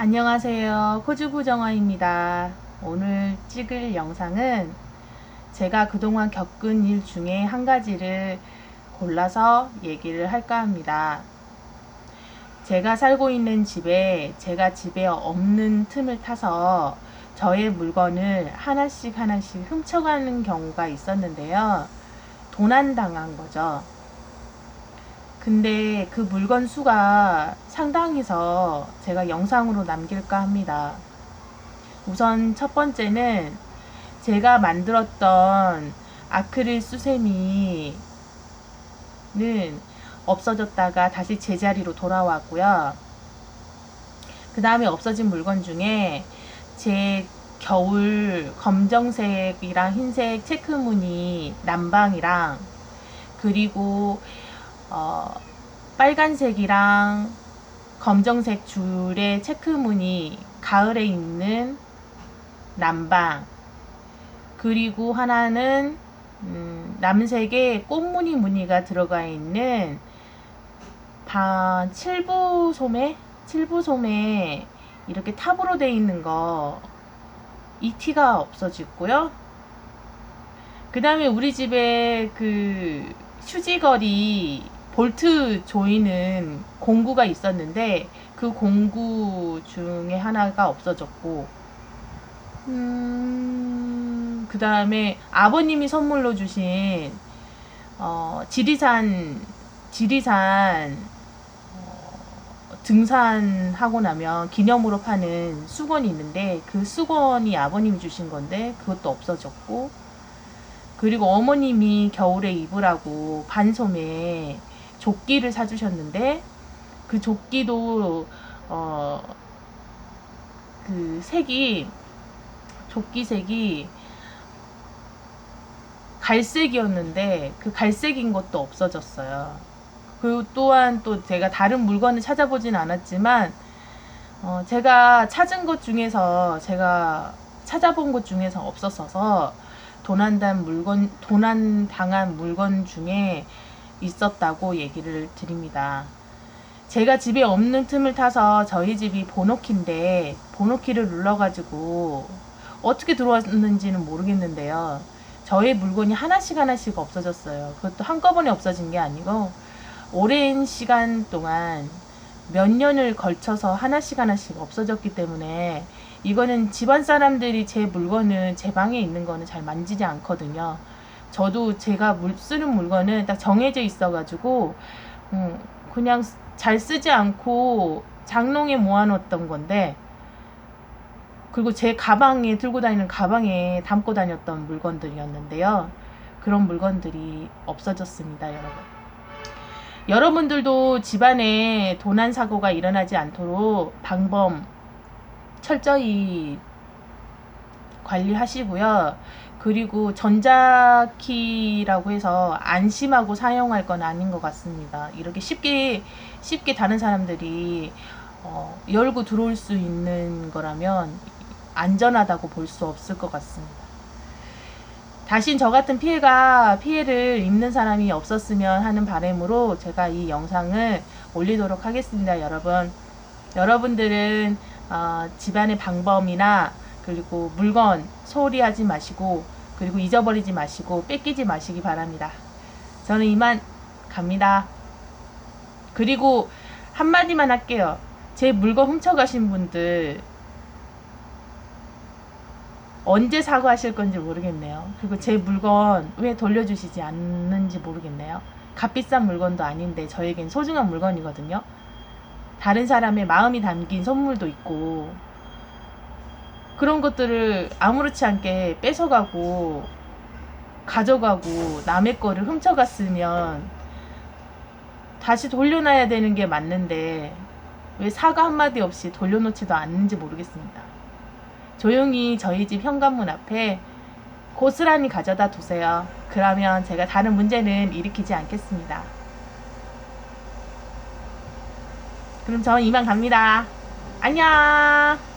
안녕하세요. 코즈부정화입니다. 오늘 찍을 영상은 제가 그동안 겪은 일 중에 한 가지를 골라서 얘기를 할까 합니다. 제가 살고 있는 집에 제가 집에 없는 틈을 타서 저의 물건을 하나씩 하나씩 훔쳐가는 경우가 있었는데요. 도난당한 거죠. 근데 그 물건 수가 상당해서 제가 영상으로 남길까 합니다. 우선 첫 번째는 제가 만들었던 아크릴 수세미는 없어졌다가 다시 제자리로 돌아왔고요. 그 다음에 없어진 물건 중에 제 겨울 검정색이랑 흰색 체크무늬 남방이랑 그리고 어, 빨간색이랑 검정색 줄의 체크무늬 가을에 입는 남방. 그리고 하나는 음, 남색의 꽃무늬 무늬가 들어가 있는 반 칠부 소매? 칠부 소매 이렇게 탑으로 돼 있는 거. 이 티가 없어졌고요. 그 다음에 우리 집에 그 휴지거리 볼트 조이는 공구가 있었는데 그 공구 중에 하나가 없어졌고 음, 그 다음에 아버님이 선물로 주신 어, 지리산 지리산 어, 등산하고 나면 기념으로 파는 수건이 있는데 그 수건이 아버님이 주신 건데 그것도 없어졌고 그리고 어머님이 겨울에 입으라고 반소매 조끼를 사주셨는데 그 조끼도 어 그 색이 조끼 색이 갈색이었는데 그 갈색인 것도 없어졌어요. 그리고 또한 또 제가 다른 물건을 찾아보진 않았지만 어 제가 찾은 것 중에서 제가 찾아본 것 중에서 없었어서 도난당 물건 도난 당한 물건 중에 있었다고 얘기를 드립니다. 제가 집에 없는 틈을 타서 저희 집이 번호키인데 번호키를 눌러가지고 어떻게 들어왔는지는 모르겠는데요. 저의 물건이 하나씩 하나씩 없어졌어요. 그것도 한꺼번에 없어진 게 아니고 오랜 시간 동안 몇 년을 걸쳐서 하나씩 하나씩 없어졌기 때문에 이거는 집안 사람들이 제 물건은 제 방에 있는 거는 잘 만지지 않거든요. 저도 제가 물, 쓰는 물건은 딱 정해져 있어가지고 음, 그냥 잘 쓰지 않고 장롱에 모아놓았던 건데 그리고 제 가방에 들고 다니는 가방에 담고 다녔던 물건들이었는데요. 그런 물건들이 없어졌습니다, 여러분. 여러분들도 집안에 도난 사고가 일어나지 않도록 방범 철저히 관리하시고요. 그리고 전자키라고 해서 안심하고 사용할 건 아닌 것 같습니다. 이렇게 쉽게 쉽게 다른 사람들이 어, 열고 들어올 수 있는 거라면 안전하다고 볼 수 없을 것 같습니다. 다신 저 같은 피해가 피해를 입는 사람이 없었으면 하는 바람으로 제가 이 영상을 올리도록 하겠습니다, 여러분. 여러분들은 어, 집안의 방범이나 그리고 물건 소홀히 하지 마시고 그리고 잊어버리지 마시고 뺏기지 마시기 바랍니다. 저는 이만 갑니다. 그리고 한마디만 할게요. 제 물건 훔쳐가신 분들 언제 사과하실 건지 모르겠네요. 그리고 제 물건 왜 돌려주시지 않는지 모르겠네요. 값비싼 물건도 아닌데 저에겐 소중한 물건이거든요. 다른 사람의 마음이 담긴 선물도 있고 그런 것들을 아무렇지 않게 뺏어가고 가져가고 남의 거를 훔쳐갔으면 다시 돌려놔야 되는 게 맞는데 왜 사과 한마디 없이 돌려놓지도 않는지 모르겠습니다. 조용히 저희 집 현관문 앞에 고스란히 가져다 두세요. 그러면 제가 다른 문제는 일으키지 않겠습니다. 그럼 저는 이만 갑니다. 안녕!